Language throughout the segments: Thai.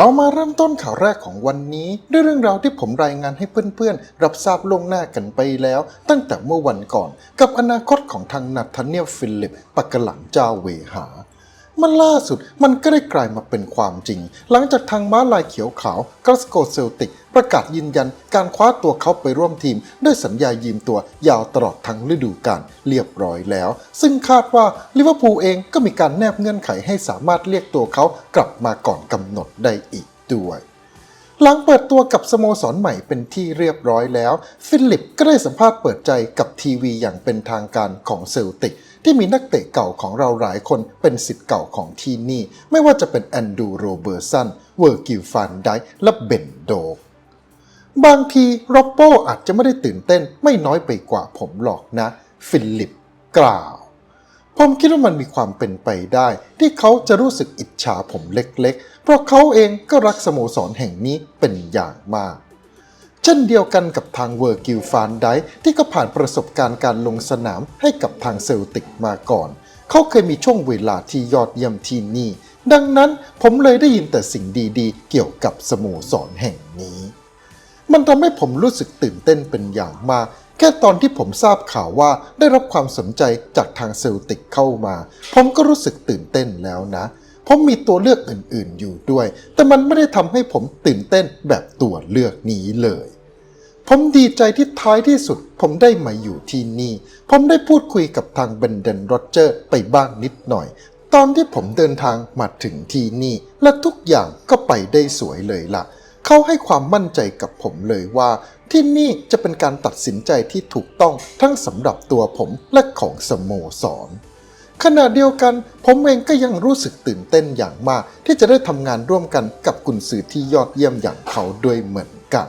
เรามาเริ่มต้นข่าวแรกของวันนี้ ด้วยเรื่องราวที่ผมรายงานให้เพื่อนๆ รับทราบล่วงหน้ากันไปแล้ว ตั้งแต่เมื่อวันก่อน กับอนาคตของทางนัทเนียลฟิลิป ปักกหลังเจ้าเวหา มันล่าสุดมันก็ได้กลายมาเป็นความจริง หลังจากทางม้าลายเขียวขาวก a สโกเซลติก ประกาศยืนยันการคว้าตัวเขาไปร่วมทีม ด้วยสัญญายืมตัวยาวตลอดทั้งฤดูกาลเรียบร้อยแล้ว ซึ่งคาดว่าลิเวอร์พูลเองก็มีการแนบเงื่อนไขให้สามารถเรียกตัวเขากลับมาก่อนกำหนดได้อีกด้วยหลังเปิดตัวกับสโมสรใหม่เป็นที่เรียบร้อยแล้ว ฟิลิปก็ได้สัมภาษณ์เปิดใจกับทีวีอย่างเป็นทางการของเซลติก ที่มีนักเตะเก่าของเราหลายคนเป็นสิทธิ์เก่าของที่นี่ ไม่ว่าจะเป็นแอนดูโรเบอร์สัน เวอร์กิลฟันไดและเบนโดก บางทีโรบโปอาจจะไม่ได้ตื่นเต้นไม่น้อยไปกว่าผมหรอกนะ ฟิลิปกล่าว ผมคิดว่ามันมีความเป็นไปได้ ที่เขาจะรู้สึกอิจฉาผมเล็กๆ เพราะเขาเองก็รักสโมสรแห่งนี้เป็นอย่างมาก เช่นเดียวกันกับทางเวอร์กิลฟานไดค์ที่ก็ผ่านประสบการณ์การลงสนามให้กับทางเซลติกมาก่อน เขาเคยมีช่วงเวลาที่ยอดเยี่ยมที่นี่ ดังนั้นผมเลยได้ยินแต่สิ่งดีๆ เกี่ยวกับสโมสรแห่งนี้ มันทำให้ผมรู้สึกตื่นเต้นเป็นอย่างมากแค่ตอนที่ผมทราบข่าวว่าได้รับความสนใจจากทางเซลติกเข้ามา ผมก็รู้สึกตื่นเต้นแล้วนะ ผมมีตัวเลือกอื่นๆอยู่ด้วย แต่มันไม่ได้ทำให้ผมตื่นเต้นแบบตัวเลือกนี้เลย ผมดีใจที่ท้ายที่สุด ผมได้มาอยู่ที่นี่ ผมได้พูดคุยกับทางเบนเดนโรเจอร์ไปบ้างนิดหน่อย ตอนที่ผมเดินทางมาถึงที่นี่ และทุกอย่างก็ไปได้สวยเลยล่ะเขาให้ความมั่นใจกับผมเลยว่าที่นี่จะเป็นการตัดสินใจที่ถูกต้องทั้งสำหรับตัวผมและของสโมสร ขณะเดียวกัน ผมเองก็ยังรู้สึกตื่นเต้นอย่างมาก ที่จะได้ทำงานร่วมกันกับกุนซือที่ยอดเยี่ยมอย่างเขาด้วยเหมือนกัน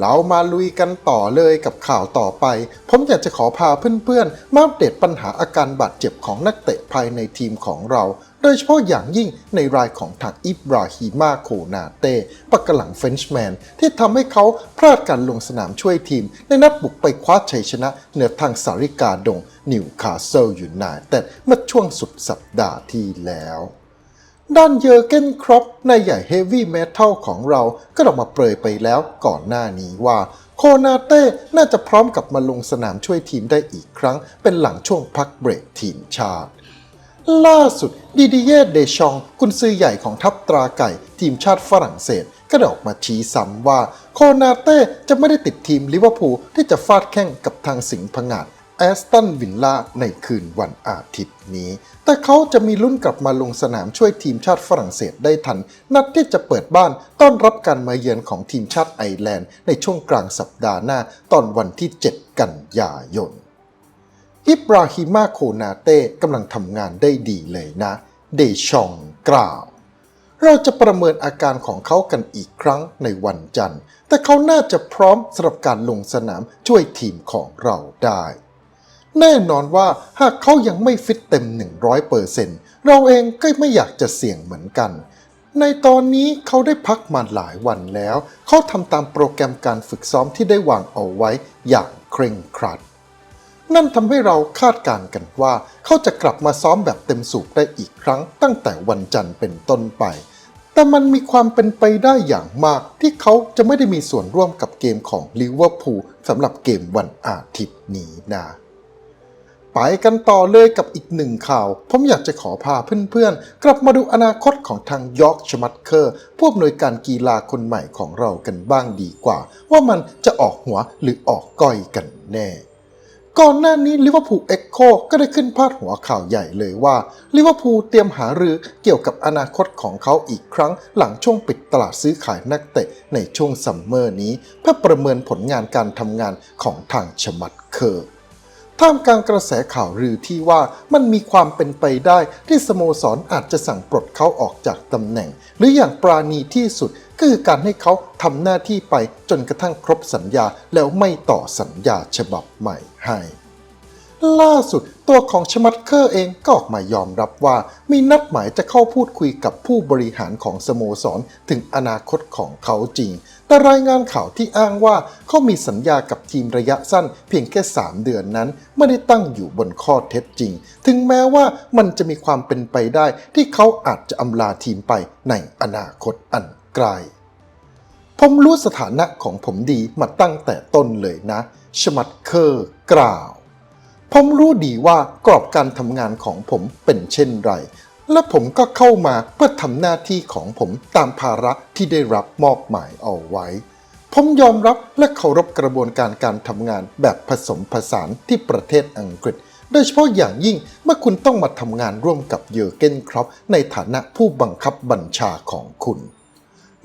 เรามาลุยกันต่อเลยกับข่าวต่อไป ผมอยากจะขอพาเพื่อนๆ มาอัปเดตปัญหาอาการบาดเจ็บของนักเตะภายในทีมของเรา โดยเฉพาะอย่างยิ่งในรายของทางอิบราฮิมาโคนาเต้ปักกะหลังเฟนช์แมนที่ทำให้เขาพลาดการลงสนามช่วยทีม ในนัดบุกไปคว้าชัยชนะเหนือทางสาริกาดงนิวคาสเซิลยูไนเต็ดเมื่อช่วงสุดสัปดาห์ที่แล้วด้านเยอร์เกนครอปนายใหญ่เฮฟวี่เมทัลของเราก็ออกมาเปรยไปแล้วก่อนหน้านี้ว่า โคนาเต้น่าจะพร้อมกลับมาลงสนามช่วยทีมได้อีกครั้ง เป็นหลังช่วงพักเบรกทีมชาติ ล่าสุดดิดิเยเดชอง กุนซือใหญ่ของทัพตราไก่ ทีมชาติฝรั่งเศส ก็ได้ออกมาชี้ซ้ำว่า โคนาเต้จะไม่ได้ติดทีมลิเวอร์พูลที่จะฟาดแข่งกับทางสิงห์ผงาดแอสตันวินล่าในคืนวันอาทิตย์นี้ แต่เขาจะมีลุ้นกลับมาลงสนามช่วยทีมชาติฝรั่งเศสได้ทัน นัดที่จะเปิดบ้านต้อนรับการมาเยือนของทีมชาติไอร์แลนด์ในช่วงกลางสัปดาห์หน้าตอนวันที่ 7 กันยายน อิบราฮิมาโคนาเต้กำลังทำงานได้ดีเลยนะ เดชองกล่าว เราจะประเมินอาการของเขากันอีกครั้งในวันจันทร์ แต่เขาน่าจะพร้อมสำหรับการลงสนามช่วยทีมของเราได้ แน่นอนว่าหากเขายังไม่ฟิตเต็ม 100%เราเองก็ไม่อยากจะเสี่ยงเหมือนกันในตอนนี้เขาได้พักมาหลายวันแล้ว เขาทำตามโปรแกรมการฝึกซ้อมที่ได้วางเอาไว้อย่างเคร่งครัด นั่นทำให้เราคาดการณ์กันว่า เขาจะกลับมาซ้อมแบบเต็มสูบได้อีกครั้ง ตั้งแต่วันจันทร์เป็นต้นไป แต่มันมีความเป็นไปได้อย่างมาก ที่เขาจะไม่ได้มีส่วนร่วมกับเกมของลิเวอร์พูลสำหรับเกมวันอาทิตย์นี้นะไปกันต่อเลยกับอีกหนึ่งข่าว ผมอยากจะขอพาเพื่อนๆ กลับมาดูอนาคตของทางยอร์กชมัตเคอร์ผู้อำนวยการกีฬาคนใหม่ของเรากันบ้างดีกว่า ว่ามันจะออกหัวหรือออกก้อยกันแน่ ก่อนหน้านี้ลิเวอร์พูลเอ็กโคก็ได้ขึ้นพาดหัวข่าวใหญ่เลยว่าลิเวอร์พูลเตรียมหารือเกี่ยวกับอนาคตของเขาอีกครั้ง หลังช่วงปิดตลาดซื้อขายนักเตะในช่วงซัมเมอร์นี้ เพื่อประเมินผลงานการทำงานของทางชมัดเคอร์ ท่ามกลางกระแสข่าวลือที่ว่ามันมีความเป็นไปได้ที่สโมสรอาจจะสั่งปลดเขาออกจากตำแหน่ง หรืออย่างปราณีที่สุดก็คือการให้เขาทำหน้าที่ไปจนกระทั่งครบสัญญาแล้วไม่ต่อสัญญาฉบับใหม่ให้ ล่าสุดตัวของชมัตเคอร์เองก็ออกมายอมรับว่า มีนัดหมายจะเข้าพูดคุยกับผู้บริหารของสโมสร ถึงอนาคตของเขาจริง แต่รายงานข่าวที่อ้างว่าเขามีสัญญากับทีมระยะสั้นเพียงแค่ 3 เดือนนั้น ไม่ได้ตั้งอยู่บนข้อเท็จจริง ถึงแม้ว่ามันจะมีความเป็นไปได้ที่เขาอาจจะอำลาทีมไปในอนาคตอันไกลผมรู้สถานะของผมดีมาตั้งแต่ต้นเลยนะ ชมัตเคอร์กล่าว ผมรู้ดีว่ากรอบการทำงานของผมเป็นเช่นไร และผมก็เข้ามาเพื่อทำหน้าที่ของผมตามภาระที่ได้รับมอบหมายเอาไว้ ผมยอมรับและเคารพกระบวนการการทำงานแบบผสมผสานที่ประเทศอังกฤษ โดยเฉพาะอย่างยิ่งเมื่อคุณต้องมาทำงานร่วมกับเยอร์เกนครอปในฐานะผู้บังคับบัญชาของคุณ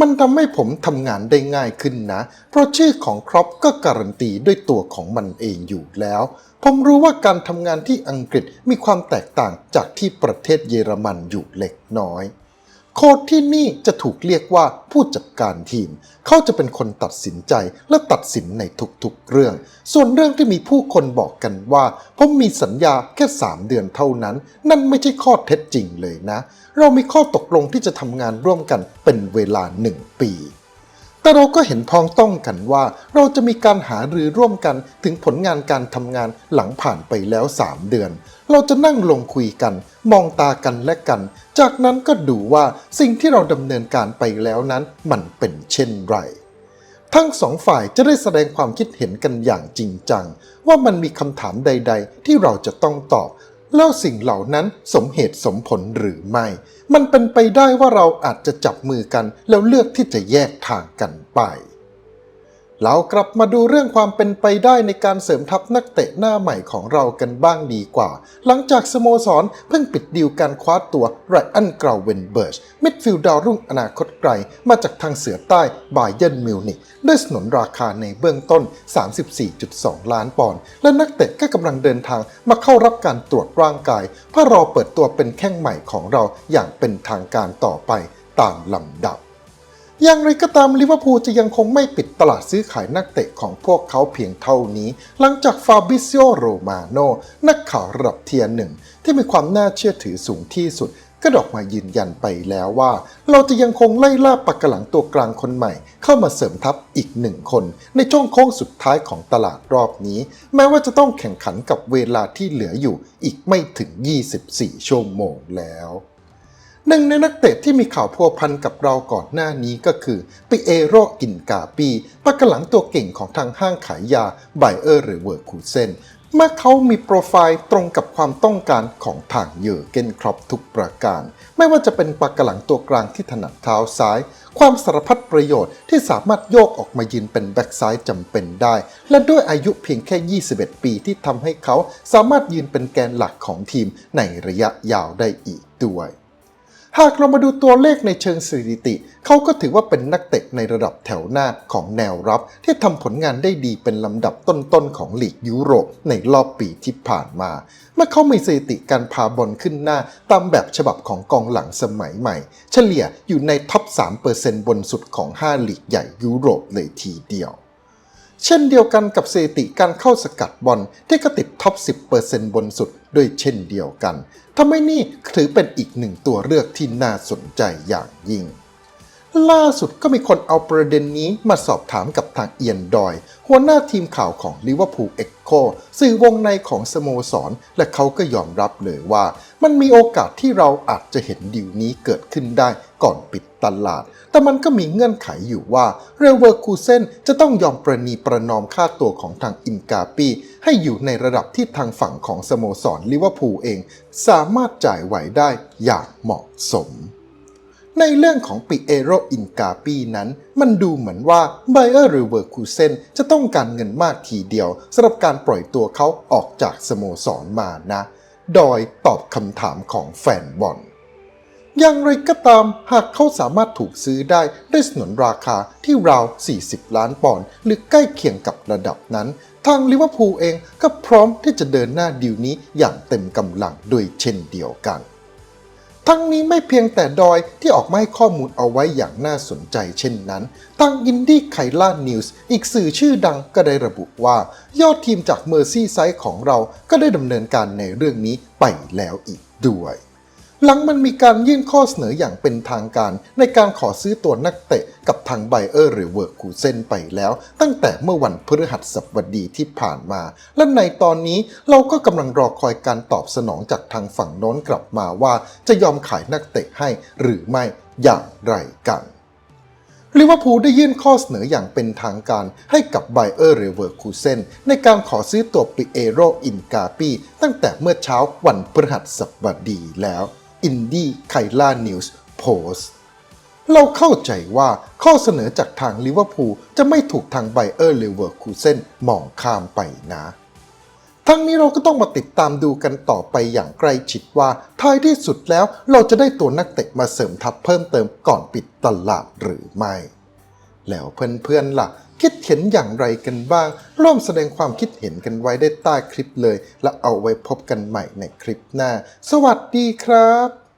มันทำให้ผมทำงานได้ง่ายขึ้นนะ เพราะชื่อของครอปก็การันตีด้วยตัวของมันเองอยู่แล้ว ผมรู้ว่าการทำงานที่อังกฤษมีความแตกต่างจากที่ประเทศเยอรมันอยู่เล็กน้อย โค้ดที่นี่จะถูกเรียกว่าผู้จัดการทีม เขาจะเป็นคนตัดสินใจและตัดสินในทุกๆเรื่อง ส่วนเรื่องที่มีผู้คนบอกกันว่า ผมมีสัญญาแค่ 3 เดือนเท่านั้น นั่นไม่ใช่ข้อเท็จจริงเลยนะ เรามีข้อตกลงที่จะทำงานร่วมกันเป็นเวลา 1 ปี แต่เราก็เห็นพ้องต้องกันว่า เราจะมีการหารือร่วมกันถึงผลงานการทำงานหลังผ่านไปแล้ว 3 เดือน เราจะนั่งลงคุยกัน มองตากันและกัน จากนั้นก็ดูว่าสิ่งที่เราดำเนินการไปแล้วนั้นมันเป็นเช่นไร ทั้งสองฝ่ายจะได้แสดงความคิดเห็นกันอย่างจริงจัง ว่ามันมีคำถามใด ๆ ที่เราจะต้องตอบ แล้วสิ่งเหล่านั้นสมเหตุสมผลหรือไม่ มันเป็นไปได้ว่าเราอาจจะจับมือกัน แล้วเลือกที่จะแยกทางกันไป เรากลับมาดูเรื่องความเป็นไปได้ในการเสริมทัพนักเตะหน้าใหม่ของเรากันบ้างดีกว่า หลังจากสโมสรเพิ่งปิดดีลการคว้าตัวไรอันเกราวเวนเบิร์ชมิดฟิลด์ดาวรุ่งอนาคตไกล มาจากทางเสือใต้บาเยนมิวนิกด้วยสนนราคาในเบื้องต้น 34.2 ล้านปอนด์และนักเตะก็กำลังเดินทางมาเข้ารับการตรวจร่างกายเพื่อรอเปิดตัวเป็นแข้งใหม่ของเราอย่างเป็นทางการต่อไปตามลำดับ อย่างไรก็ตามลิเวอร์พูลจะยังคงไม่ปิดตลาดซื้อขายนักเตะของพวกเขาเพียงเท่านี้ หลังจากฟาบิซิโอโรมาโนนักข่าวระดับเทียร์หนึ่งที่มีความน่าเชื่อถือสูงที่สุด ก็ดออกมายืนยันไปแล้วว่า เราจะยังคงไล่ล่าปักกหลังตัวกลางคนใหม่ เข้ามาเสริมทัพอีกหนึ่งคน ในช่วงโค้งสุดท้ายของตลาดรอบนี้ แม้ว่าจะต้องแข่งขันกับเวลาที่เหลืออยู่อีกไม่ถึง 24 ชั่วโมงแล้ว หนึ่งในนักเตะที่มีข่าวพัวพันกับเราก่อนหน้านี้ก็คือปิเอโรกินกาปีปักกหลังตัวเก่งของทางห้างขายยาไบเออร์หรือเวิร์คูเซนเมื่อเขามีโปรไฟล์ตรงกับความต้องการของทางเยอร์เกนครอปทุกประการ ไม่ว่าจะเป็นปักกหลังตัวกลางที่ถนัดเท้าซ้าย ความสารพัดประโยชน์ที่สามารถโยกออกมายืนเป็นแบ็กซ้ายจำเป็นได้ และด้วยอายุเพียงแค่ 21 ปีที่ทำให้เขาสามารถยืนเป็นแกนหลักของทีมในระยะยาวได้อีกด้วย หากเรามาดูตัวเลขในเชิงสถิติ เขาก็ถือว่าเป็นนักเตะในระดับแถวหน้าของแนวรับ ที่ทำผลงานได้ดีเป็นลำดับต้นๆของลีกยุโรปในรอบปีที่ผ่านมา เมื่อเขามีสถิติการพาบอลขึ้นหน้าตามแบบฉบับของกองหลังสมัยใหม่ เฉลี่ยอยู่ในท็อป 3%บนสุดของ 5 ลีกใหญ่ยุโรปเลยทีเดียว เช่นเดียวกันกับสถิติการเข้าสกัดบอลที่ก็ติดท็อป 10%บนสุดด้วยเช่นเดียวกันทำให้นี่ถือเป็นอีกหนึ่งตัวเลือกที่น่าสนใจอย่างยิ่ง ล่าสุดก็มีคนเอาประเด็นนี้มาสอบถามกับทางเอียนดอย หัวหน้าทีมข่าวของลิเวอร์พูลเอ็กโคสื่อวงในของสโมสร และเขาก็ยอมรับเลยว่า มันมีโอกาสที่เราอาจจะเห็นดีลนี้เกิดขึ้นได้ก่อนปิดตลาด แต่มันก็มีเงื่อนไขอยู่ว่าเรเวอร์คูเซนจะต้องยอมประนีประนอมค่าตัวของทางอินกาปี ให้อยู่ในระดับที่ทางฝั่งของสโมสรลิเวอร์พูลเอง สามารถจ่ายไหวได้อย่างเหมาะสมในเรื่องของปิเอโรอินกาปีนั้น มันดูเหมือนว่าไบเออร์หรือเวอร์คูเซนจะต้องการเงินมากทีเดียวสำหรับการปล่อยตัวเขาออกจากสโมสรมานะ ดอยตอบคำถามของแฟนบอล อย่างไรก็ตามหากเขาสามารถถูกซื้อได้ด้วยสนนราคาที่ราว 40 ล้านปอนด์หรือใกล้เคียงกับระดับนั้น ทางลิเวอร์พูลเองก็พร้อมที่จะเดินหน้าดีลนี้อย่างเต็มกำลังด้วยเช่นเดียวกัน ทั้งนี้ไม่เพียงแต่ดอยที่ออกมาให้ข้อมูลเอาไว้อย่างน่าสนใจเช่นนั้นทางอินดี้ไคล่านิวส์อีกสื่อชื่อดังก็ได้ระบุว่า ยอดทีมจากเมอร์ซี่ไซด์ของเราก็ได้ดำเนินการในเรื่องนี้ไปแล้วอีกด้วย หลังมันมีการยื่นข้อเสนออย่างเป็นทางการในการขอซื้อตัวนักเตะกับทางไบเออร์หรือเวิร์คูเซนไปแล้ว ตั้งแต่เมื่อวันพฤหัสบดีที่ผ่านมา และในตอนนี้เราก็กำลังรอคอยการตอบสนองจากทางฝั่งโน้นกลับมาว่าจะยอมขายนักเตะให้หรือไม่อย่างไรกันลิเวอร์พูลได้ยื่นข้อเสนออย่างเป็นทางการให้กับไบเออร์เรเวอร์คูเซนในการขอซื้อตัวปิเอโรอินกาปีตั้งแต่เมื่อเช้าวันพฤหัสบดีแล้ว อินดี้ไคล่านิวส์โพสเราเข้าใจว่าข้อเสนอจากทางลิเวอร์พูลจะไม่ถูกทางไบเออร์เลเวอร์คูเซนมองข้ามไปนะ ทั้งนี้เราก็ต้องมาติดตามดูกันต่อไปอย่างใกล้ชิดว่าท้ายที่สุดแล้วเราจะได้ตัวนักเตะมาเสริมทัพเพิ่มเติมก่อนปิดตลาดหรือไม่ แล้วเพื่อนๆล่ะ คิดเห็นอย่างไรกันบ้าง ร่วมแสดงความคิดเห็นกันไว้ได้ใต้คลิปเลย และเอาไว้พบกันใหม่ในคลิปหน้า สวัสดีครับ